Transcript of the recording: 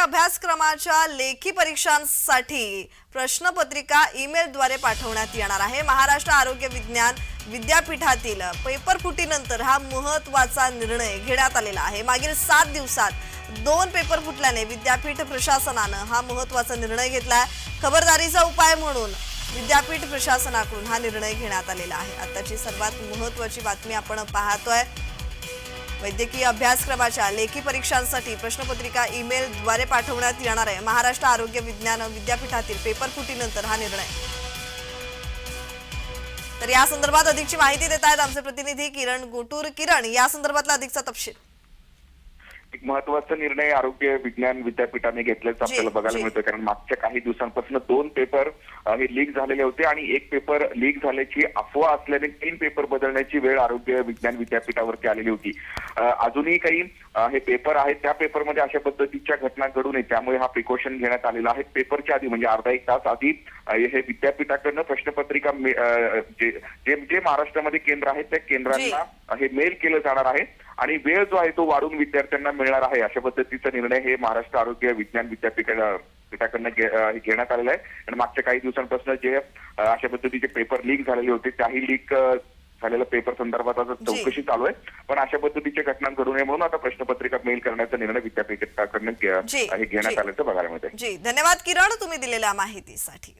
अभ्यासक्रमाच्या लेखी परीक्षांसाठी प्रश्नपत्रिका ईमेलद्वारे पाठवण्यात येणार आहे. महाराष्ट्र आरोग्य विज्ञान विद्यापीठातील पेपर फुटीनंतर हा महत्त्वाचा निर्णय घेण्यात आलेला आहे. मागील सात दिवसात दोन पेपर फुटल्याने विद्यापीठ प्रशासनानं हा महत्त्वाचा निर्णय घेतला खबरदारीचा उपाय म्हणून विद्यापीठ प्रशासनाकडून हा निर्णय घेण्यात आलेला आहे. आताची सर्वात महत्वाची बातमी आपण पाहतोय. वैद्यकीय अभ्यासक्रमाच्या लेखी परीक्षांसाठी प्रश्नपत्रिका ईमेलद्वारे पाठवण्यात येणार आहे. महाराष्ट्र आरोग्य विज्ञान विद्यापीठातील पेपर फुटीनंतर हा निर्णय. तर या संदर्भात अधिकची माहिती देत आहेत आमचे प्रतिनिधी किरण गोटूर. किरण या संदर्भातला अधिकचा तपशील. एक महत्त्वाचा निर्णय आरोग्य विज्ञान विद्यापीठाने घेतल्याचं आपल्याला बघायला. मिळतं कारण मागच्या काही दिवसांपासून दोन पेपर हे लीक झालेले होते आणि एक पेपर लीक झाल्याची अफवा असल्याने तीन पेपर बदलण्याची वेळ आरोग्य विज्ञान विद्यापीठावरती आलेली होती. अजूनही काही हे पेपर आहेत. त्या पेपरमध्ये अशा पद्धतीच्या घटना घडू नये. त्यामुळे हा प्रिकॉशन घेण्यात आलेला आहे. पेपरच्या आधी म्हणजे अर्धा एक तास आधी हे विद्यापीठाकडनं प्रश्नपत्रिका जे जे महाराष्ट्रामध्ये केंद्र आहेत त्या केंद्रांना हे मेल केलं जाणार आहे आणि वेळ जो आहे तो वाढून विद्यार्थ्यांना मिळणार आहे. अशा पद्धतीचा निर्णय हे महाराष्ट्र आरोग्य विज्ञान विद्यापीठ पीठाकडनं घेण्यात आलेला आहे. आणि मागच्या काही दिवसांपासून जे अशा पद्धतीचे पेपर लीक झालेले होते त्याही लीक झालेल्या पेपर संदर्भात आता. चौकशी चालू आहे. पण अशा पद्धतीच्या घटना घडू नये म्हणून आता प्रश्नपत्रिका मेल करण्याचा निर्णय विद्यापीठाकडनं हे घेण्यात. आल्याचं बघायला मिळतंय. जी. धन्यवाद किरण. तुम्ही दिलेल्या माहितीसाठी.